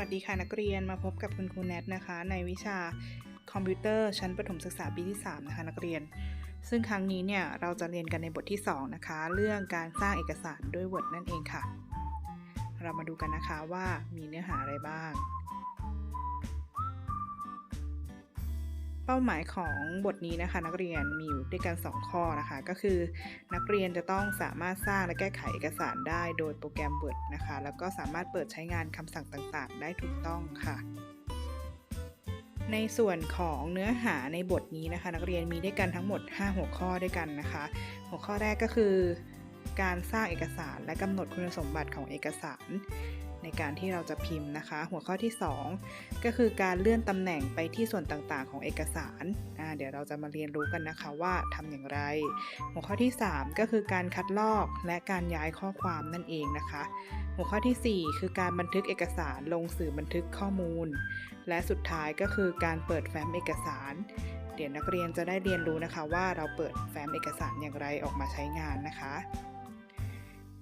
วัสดีค่ะนักเรียนมาพบกับคุณครูแนทนะคะ ในวิชาคอมพิวเตอร์ชั้นประถมศึกษาปีที่ 3 นะคะนักเรียน ซึ่งครั้งนี้เนี่ยเราจะเรียนกันในบทที่ 2 นะคะ เรื่องการสร้างเอกสารด้วย Word นั่นเองค่ะ เรามาดูกันนะคะว่ามีเนื้อหาอะไรบ้าง เป้าหมายของบทนี้นะคะ นักเรียนมีอยู่ด้วยกัน 2 ข้อนะคะ ก็คือ นักเรียนจะต้องสามารถสร้างและแก้ไขเอกสารได้โดยโปรแกรม Word นะคะ แล้วก็สามารถเปิดใช้งานคำสั่งต่างๆ ได้ถูกต้องค่ะในส่วนของเนื้อหาในบทนี้นะคะ นักเรียนมีด้วยกันทั้งหมด 5 หัวข้อด้วยกันนะคะ หัวข้อแรกก็คือ การสร้างเอกสารและกำหนดคุณสมบัติของเอกสาร ในการที่เราจะพิมพ์นะคะ หัวข้อที่ 2 ก็คือการเลื่อนตำแหน่งไปที่ส่วนต่างๆ ของเอกสารอ่าเดี๋ยวเราจะมาเรียนรู้กันนะคะว่าทำอย่างไร หัวข้อที่ 3 ก็คือการคัดลอกและการย้ายข้อความนั่นเองนะคะ หัวข้อทีสี่ 4 คือการบันทึกเอกสารลงสื่อบันทึกข้อมูล และสุดท้ายก็คือการเปิดแฟ้มเอกสารเดี๋ยวนักเรียนจะได้เรียนรู้นะคะว่าเราเปิดแฟ้มเอกสารอย่างไรออกมาใช้งานนะคะ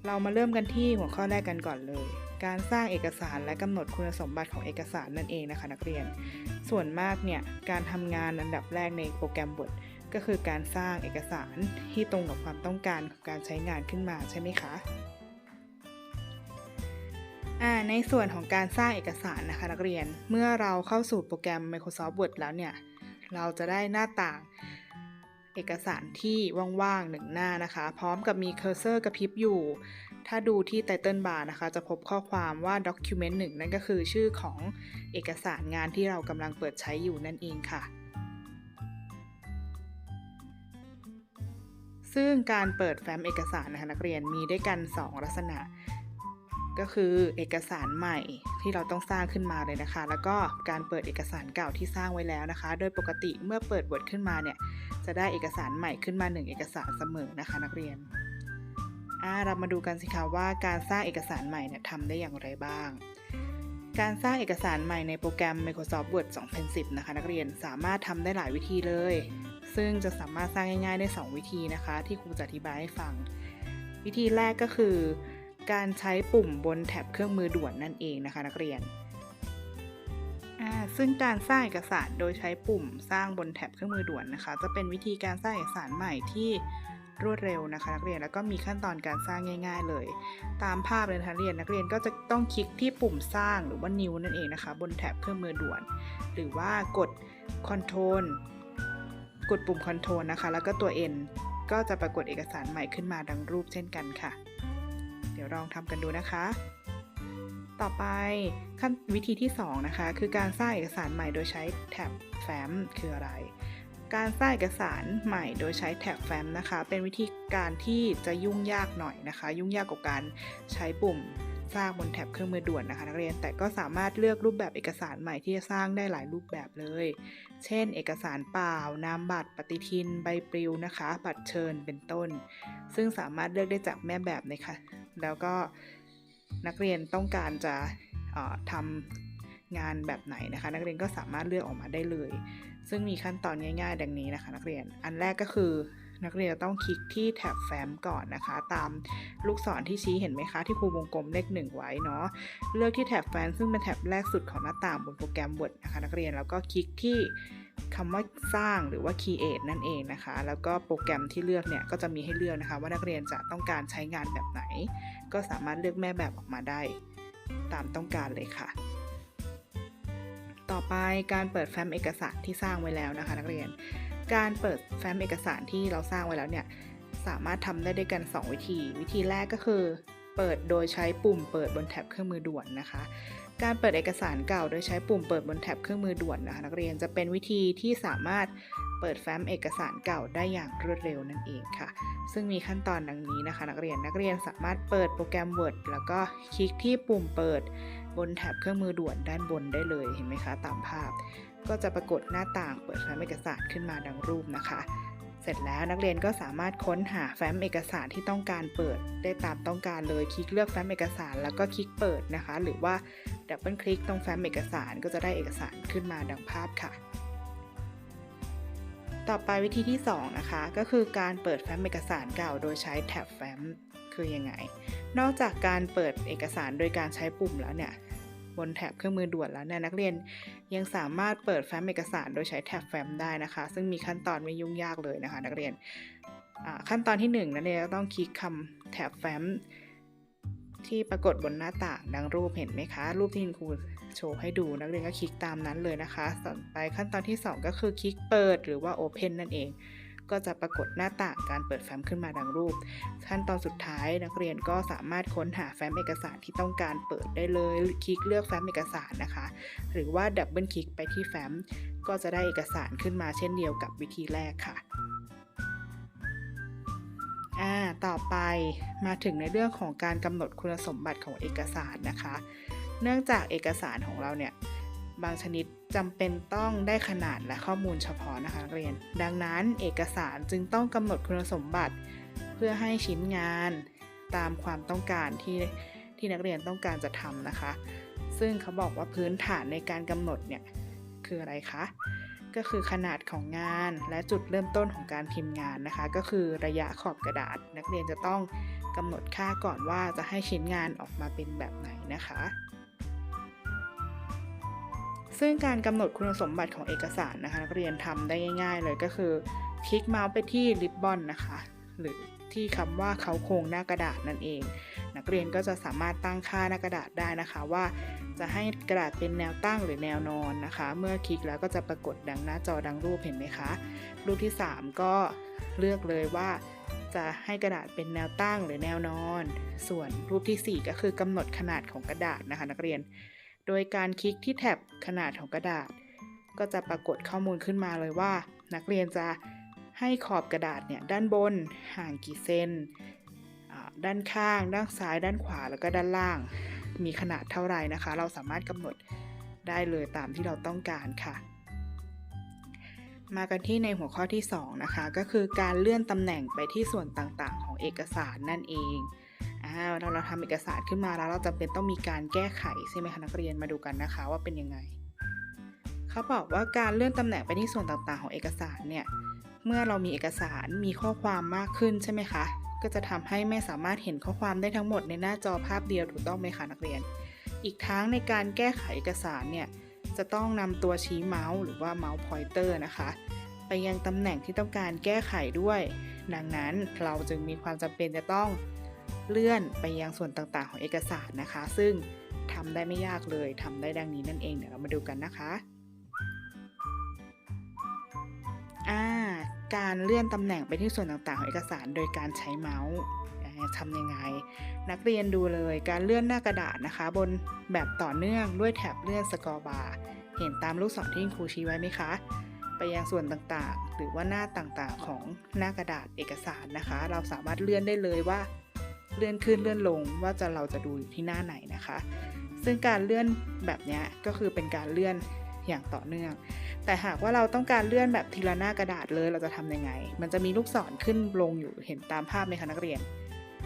เรามาเริ่มกันที่หัวข้อแรกกันก่อนเลย การสร้างเอกสารและกำหนดคุณสมบัติของเอกสารนั่นเองนะคะนักเรียน ส่วนมากเนี่ยการทำงานอันดับแรกในโปรแกรม Word ก็คือการสร้างเอกสารที่ตรงกับความต้องการของการใช้งานขึ้นมาใช่ไหมคะอ่าในส่วนของการสร้างเอกสารนะคะนักเรียน เมื่อเราเข้าสู่โปรแกรม Microsoft Word แล้วเนี่ย เราจะได้หน้าต่าง เอกสารที่ว่างๆหนึ่งหน้านะคะ พร้อมกับมีเคอร์เซอร์กระพริบอยู่ ถ้าดูที่ไตเติลบาร์นะคะ จะพบข้อความว่า Document 1 นั่นก็คือชื่อของเอกสารงานที่เรากำลังเปิดใช้อยู่นั่นเองค่ะ ซึ่งการเปิดแฟ้มเอกสารนะคะนักเรียนมีด้วยกัน 2 ลักษณะ ก็คือเอกสารใหม่ที่เราต้องสร้างขึ้นมาเลยนะคะ แล้วก็การเปิดเอกสารเก่าที่สร้างไว้แล้วนะคะ โดยปกติเมื่อเปิด Word ขึ้นมาเนี่ยจะได้เอกสารใหม่ขึ้นมา 1 เอกสารเสมอนะคะ นักเรียนเรามาดูกันสิคะว่าการสร้างเอกสารใหม่เนี่ยทำได้อย่างไรบ้าง การสร้างเอกสารใหม่ในโปรแกรม Microsoft Word 2010 นะคะนักเรียนสามารถทำได้หลายวิธีเลย ซึ่งจะสามารถสร้างง่ายๆได้ 2 วิธีนะคะ ที่ครูจะอธิบายให้ฟัง วิธีแรกก็คือ การใช้ปุ่มบนแท็บเครื่องมือด่วนนั่นเองนะคะ นักเรียน ซึ่งการสร้างเอกสารโดยใช้ปุ่มสร้างบนแท็บเครื่องมือด่วนนะคะ จะเป็นวิธีการสร้างเอกสารใหม่ที่รวดเร็วนะคะนักเรียนแล้วก็มีขั้นตอนการสร้างง่าย ๆ เลย ตามภาพเลยนะคะนักเรียนนักเรียนก็จะต้องคลิกที่ปุ่มสร้างหรือว่า New นั่นเองนะคะ บนแท็บเครื่องมือด่วน หรือว่ากด Control กดปุ่ม Control นะคะ แล้วก็ตัว N ก็จะปรากฏเอกสารใหม่ขึ้นมาดังรูปเช่นกันค่ะ ลองทำกันดูนะคะ ต่อไปขั้นวิธีที่2นะคะคือการสร้างเอกสารใหม่โดยใช้แท็บแฟ้มคืออะไร การสร้างเอกสารใหม่โดยใช้แท็บแฟ้มนะคะ เป็นวิธีการที่จะยุ่งยากหน่อยนะคะ ยุ่งยากกว่าการใช้ปุ่มสร้างบนแท็บเครื่องมือด่วนนะคะนักเรียนแต่ก็สามารถเลือกรูปแบบเอกสารใหม่ที่จะสร้างได้หลายรูปแบบเลย เช่น เอกสารเปล่านามบัตรปฏิทิน ใบปลิวนะคะ บัตรเชิญเป็นต้น ซึ่งสามารถเลือกได้จากแม่แบบเลยค่ะ แล้วก็นักเรียนต้องการจะทำงานแบบไหนนะคะ นักเรียนก็สามารถเลือกออกมาได้เลย ซึ่งมีขั้นตอนง่าย ๆ ดังนี้นะคะ นักเรียนอันแรกก็คือ นักเรียนจะต้องคลิกที่แท็บแฟ้มก่อนนะคะ ตามลูกศรที่ชี้เห็นไหมคะ ที่ครูวงกลมเลขหนึ่งไว้เนาะเลือกที่แท็บแฟ้มซึ่งเป็นแท็บแรกสุดของหน้าต่างบนโปรแกรม Word นะคะ นักเรียนแล้วก็คลิกที่คำว่าสร้างหรือว่า create นั่นเองนะคะ แล้วก็โปรแกรมที่เลือกเนี่ยก็จะมีให้เลือกนะคะ ว่านักเรียนจะต้องการใช้งานแบบไหน ก็สามารถเลือกแม่แบบออกมาได้ ตามต้องการเลยค่ะ ต่อไปการเปิดแฟ้มเอกสารที่สร้างไว้แล้วนะคะ นักเรียน การเปิดแฟ้มเอกสารที่เราสร้างไว้แล้วเนี่ย สามารถทำได้ด้วยกัน 2 วิธี วิธีแรกก็คือ เปิดโดยใช้ปุ่มเปิดบนแท็บเครื่องมือด่วนนะคะ การเปิดเอกสารเก่าโดยใช้ปุ่มเปิดบนแท็บเครื่องมือด่วนนะคะ นักเรียนจะเป็นวิธีที่สามารถเปิดแฟ้มเอกสารเก่าได้อย่างรวดเร็วนั่นเองค่ะ ซึ่งมีขั้นตอนดังนี้นะคะ นักเรียนนักเรียนสามารถเปิดโปรแกรม Word แล้วก็คลิกที่ปุ่มเปิดบนแท็บเครื่องมือด่วนด้านบนได้เลยเห็นไหมคะตามภาพ ก็จะปรากฏหน้าต่างเปิดแฟ้มเอกสารขึ้นมาดังรูปนะคะ เสร็จแล้วนักเรียนก็สามารถค้นหาแฟ้มเอกสารที่ต้องการเปิดได้ตามต้องการเลยคลิกเลือกแฟ้มเอกสารแล้วก็คลิกเปิดนะคะ หรือว่าดับเบิลคลิกตรงแฟ้มเอกสารก็จะได้เอกสารขึ้นมาดังภาพค่ะต่อไปวิธีที่ 2 นะคะ ก็คือการเปิดแฟ้มเอกสารเก่าโดยใช้แท็บแฟ้มคือยังไง นอกจากการเปิดเอกสารโดยการใช้ปุ่มแล้วเนี่ย บนแท็บเครื่องมือด่วนแล้วเนี่ยนักเรียนยังสามารถเปิดแฟ้มเอกสารโดยใช้แท็บแฟ้มได้นะคะ ซึ่งมีขั้นตอนไม่ยุ่งยากเลยนะคะ นักเรียนขั้นตอนที่1นึ่งนักเรียนก็ต้องคลิกคำแท็บแฟ้มที่ปรากฏบนหน้าต่างดังรูปเห็นไหมคะ รูปที่คุณครูโชว์ให้ดูนักเรียนก็คลิกตามนั้นเลยนะคะต่อไปขั้นตอนที่ 2 ก็คือคลิกเปิดหรือว่า Open นั่นเอง ก็จะปรากฏหน้าต่างการเปิดแฟ้มขึ้นมาดังรูป ขั้นตอนสุดท้ายนักเรียนก็สามารถค้นหาแฟ้มเอกสารที่ต้องการเปิดได้เลยคลิกเลือกแฟ้มเอกสารนะคะ หรือว่าดับเบิลคลิกไปที่แฟ้มก็จะได้เอกสารขึ้นมาเช่นเดียวกับวิธีแรกค่ะอ่าต่อไปมาถึงในเรื่องของการกำหนดคุณสมบัติของเอกสารนะคะ เนื่องจากเอกสารของเราเนี่ย บางชนิดจำเป็นต้องได้ขนาดและข้อมูลเฉพาะนะคะนักเรียน ดังนั้นเอกสารจึงต้องกำหนดคุณสมบัติ เพื่อให้ชิ้นงานตามความต้องการที่ที่นักเรียนต้องการจะทำนะคะ ซึ่งเขาบอกว่าพื้นฐานในการกำหนดเนี่ยคืออะไรคะ ก็คือขนาดของงานและจุดเริ่มต้นของการพิมพ์งานนะคะ ก็คือระยะขอบกระดาษ นักเรียนจะต้องกำหนดค่าก่อนว่าจะให้ชิ้นงานออกมาเป็นแบบไหนนะคะ ซึ่งการกำหนดคุณสมบัติของเอกสารนะคะนักเรียนทำได้ง่าย ๆ เลยก็คือ คลิกเมาส์ไปที่ริบบอนนะคะ หรือที่คำว่าเขาโครงหน้ากระดาษนั่นเอง นักเรียนก็จะสามารถตั้งค่าหน้ากระดาษได้นะคะว่าจะให้กระดาษเป็นแนวตั้งหรือแนวนอนนะคะ เมื่อคลิกแล้วก็จะปรากฏดังหน้าจอดังรูปเห็นไหมคะ รูปที่ 3 ก็เลือกเลยว่าจะให้กระดาษเป็นแนวตั้งหรือแนวนอน ส่วนรูปที่ 4 ก็คือกำหนดขนาดของกระดาษนะคะ นักเรียน โดยการคลิกที่แท็บขนาดของกระดาษ ก็จะปรากฏข้อมูลขึ้นมาเลยว่า นักเรียนจะให้ขอบกระดาษเนี่ยด้านบนห่างกี่เซนด้านข้าง ด้านซ้าย ด้านขวา แล้วก็ด้านล่าง มีขนาดเท่าไหร่นะคะ เราสามารถกำหนดได้เลยตามที่เราต้องการค่ะ มากันที่ในหัวข้อที่ 2 นะคะ ก็คือการเลื่อนตำแหน่งไปที่ส่วนต่างๆ ของเอกสารนั่นเอง อ่าเราเราทำเอกสารขึ้นมาแล้วเราจำเป็นต้องมีการแก้ไขใช่ไหมคะนักเรียนมาดูกันนะคะว่าเป็นยังไง เขาบอกว่าการเลื่อนตำแหน่งไปที่ส่วนต่างๆ ของเอกสารเนี่ยเมื่อเรามีเอกสารมีข้อความมากขึ้นใช่ไหมคะ ก็จะทำให้ไม่สามารถเห็นข้อความได้ทั้งหมดในหน้าจอภาพเดียวถูกต้องไหมคะนักเรียน อีกทั้งในการแก้ไขเอกสารเนี่ยจะต้องนำตัวชี้เมาส์หรือว่าเมาส์พอยเตอร์นะคะไปยังตำแหน่งที่ต้องการแก้ไขด้วย ดังนั้นเราจึงมีความจำเป็นจะต้อง เลื่อนไปยังส่วนต่างๆ ของเอกสารนะคะ ซึ่งทำได้ไม่ยากเลยทำได้ดังนี้นั่นเองเดี๋ยวเรามาดูกันนะคะการเลื่อนตำแหน่งไปที่ส่วนต่างๆของเอกสารโดยการใช้เมาส์ทำยังไง นักเรียนดูเลยการเลื่อนหน้ากระดาษนะคะ บนแบบต่อเนื่องด้วยแถบเลื่อนสกอร์บาร์เห็นตามลูกศรที่ครูชี้ไว้ไหมคะ ไปยังส่วนต่างๆ หรือว่าหน้าต่างๆของหน้ากระดาษเอกสารนะคะ เราสามารถเลื่อนได้เลยว่า เลื่อนขึ้นเลื่อนลงว่าจะเราจะดูอยู่ที่หน้าไหนนะคะ ซึ่งการเลื่อนแบบนี้ก็คือเป็นการเลื่อนอย่างต่อเนื่อง แต่หากว่าเราต้องการเลื่อนแบบทีละหน้ากระดาษเลยเราจะทำยังไง มันจะมีลูกศรขึ้นลงอยู่เห็นตามภาพไหมคะนักเรียน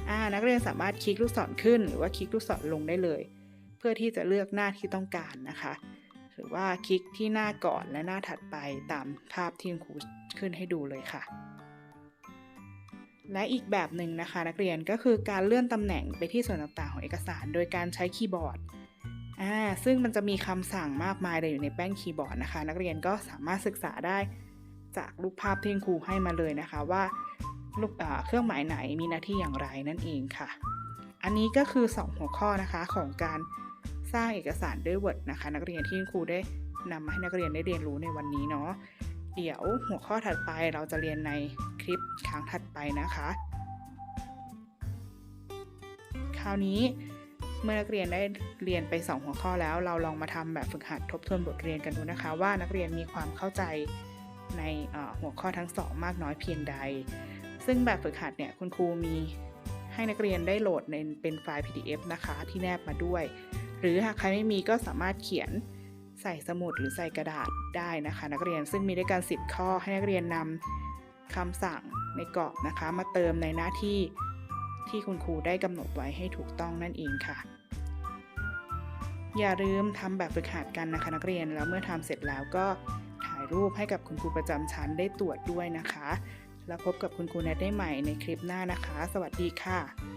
อ่านักเรียนสามารถคลิกลูกศรขึ้น หรือว่าคลิกลูกศรลงได้เลย เพื่อที่จะเลือกหน้าที่ต้องการนะคะ หรือว่าคลิกที่หน้าก่อนและหน้าถัดไปตามภาพที่ครูขึ้นให้ดูเลยค่ะ และอีกแบบหนึ่งนะคะ นักเรียนก็คือการเลื่อนตำแหน่งไปที่ส่วนต่างๆของเอกสาร โดยการใช้คีย์บอร์ดอ่าซึ่งมันจะมีคำสั่งมากมายเลยอยู่ในแป้นคีย์บอร์ดนะคะ นักเรียนก็สามารถศึกษาได้จากรูปภาพที่ครูให้มาเลยนะคะว่าลูกเครื่องหมายไหนมีหน้าที่อย่างไรนั่นเองค่ะ อันนี้ก็คือ 2 หัวข้อนะคะของการสร้างเอกสารด้วย Word นะคะ นักเรียนที่ครูได้นำมาให้นักเรียนได้เรียนรู้ในวันนี้เนาะเดี๋ยวหัวข้อถัดไปเราจะเรียนใน คลิปครั้งถัดไปนะคะ คราวนี้เมื่อนักเรียนได้เรียนไป 2 หัวข้อแล้ว เราลองมาทำแบบฝึกหัดทบทวนบทเรียนกันดูนะคะ ว่านักเรียนมีความเข้าใจในหัวข้อทั้งสองมากน้อยเพียงใด ซึ่งแบบฝึกหัดเนี่ยคุณครูมีให้นักเรียนได้โหลดในเป็นไฟล์ PDF นะคะ ที่แนบมาด้วย หรือหากใครไม่มีก็สามารถเขียนใส่สมุดหรือใส่กระดาษได้นะคะ นักเรียนซึ่งมีด้วยกัน 10 ข้อให้นักเรียนนำ คำสั่งในกรอบนะคะ มาเติมในหน้าที่ที่คุณครูได้กำหนดไว้ให้ถูกต้องนั่นเองค่ะ อย่าลืมทำแบบฝึกหัดกันนะคะนักเรียนแล้วเมื่อทำเสร็จแล้วก็ถ่ายรูปให้กับคุณครูประจำชั้นได้ตรวจด้วยนะคะ แล้วพบกับคุณครูแนทได้ใหม่ในคลิปหน้านะคะ สวัสดีค่ะ